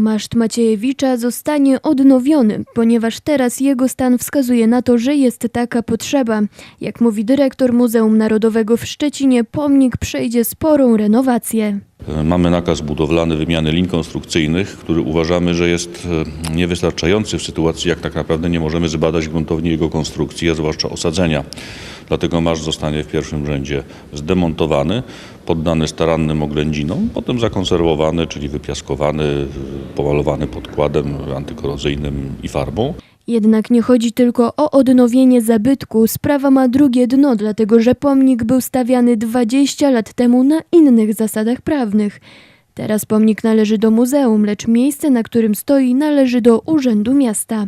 Maszt Maciejewicza zostanie odnowiony, ponieważ teraz jego stan wskazuje na to, że jest taka potrzeba. Jak mówi dyrektor Muzeum Narodowego w Szczecinie, pomnik przejdzie sporą renowację. Mamy nakaz budowlany wymiany lin konstrukcyjnych, który uważamy, że jest e, niewystarczający w sytuacji, jak tak naprawdę nie możemy zbadać gruntownie jego konstrukcji, a zwłaszcza osadzenia. Dlatego marsz zostanie w pierwszym rzędzie zdemontowany, poddany starannym oględzinom, potem zakonserwowany, czyli wypiaskowany, e, pomalowany podkładem antykorozyjnym i farbą. Jednak nie chodzi tylko o odnowienie zabytku, sprawa ma drugie dno, dlatego że pomnik był stawiany 20 lat temu na innych zasadach prawnych. Teraz pomnik należy do muzeum, lecz miejsce, na którym stoi, należy do Urzędu Miasta.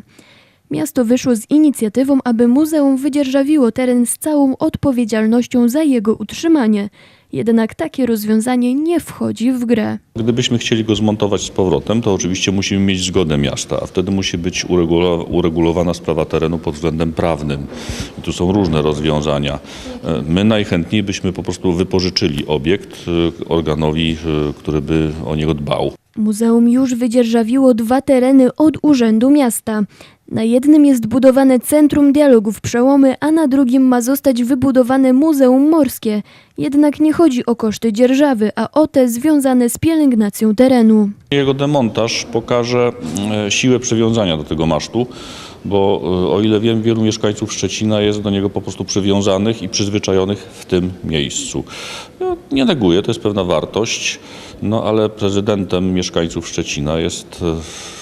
Miasto wyszło z inicjatywą, aby muzeum wydzierżawiło teren z całą odpowiedzialnością za jego utrzymanie. Jednak takie rozwiązanie nie wchodzi w grę. Gdybyśmy chcieli go zmontować z powrotem, to oczywiście musimy mieć zgodę miasta, a wtedy musi być uregulowana sprawa terenu pod względem prawnym. I tu są różne rozwiązania. E, My najchętniej byśmy po prostu wypożyczyli obiekt e, organowi, e, który by o niego dbał. Muzeum już wydzierżawiło dwa tereny od Urzędu Miasta. Na jednym jest budowane Centrum Dialogów Przełomy, a na drugim ma zostać wybudowane Muzeum Morskie. Jednak nie chodzi o koszty dzierżawy, a o te związane z pielęgnacją terenu. Jego demontaż pokaże e, siłę przywiązania do tego masztu, bo e, o ile wiem, wielu mieszkańców Szczecina jest do niego po prostu przywiązanych i przyzwyczajonych w tym miejscu. Ja nie neguję, to jest pewna wartość, no ale prezydentem mieszkańców Szczecina jest e,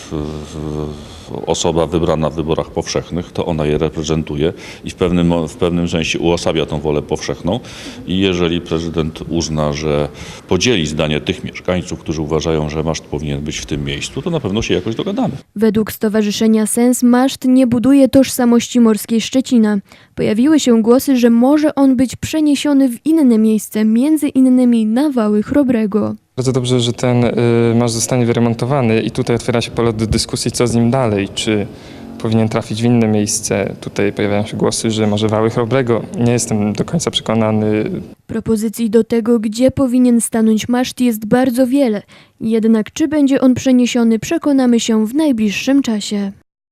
osoba wybrana w wyborach powszechnych, to ona je reprezentuje i w pewnym, w pewnym sensie uosabia tą wolę powszechną. I jeżeli prezydent uzna, że podzieli zdanie tych mieszkańców, którzy uważają, że maszt powinien być w tym miejscu, to na pewno się jakoś dogadamy. Według Stowarzyszenia Sens Maszt nie buduje tożsamości morskiej Szczecina. Pojawiły się głosy, że może on być przeniesiony w inne miejsce, między innymi na Wały Chrobrego. Bardzo dobrze, że ten y, marsz zostanie wyremontowany i tutaj otwiera się pole do dyskusji, co z nim dalej, czy powinien trafić w inne miejsce. Tutaj pojawiają się głosy, że może Wały Chrobrego. Nie jestem do końca przekonany. Propozycji do tego, gdzie powinien stanąć maszt jest bardzo wiele. Jednak czy będzie on przeniesiony, przekonamy się w najbliższym czasie.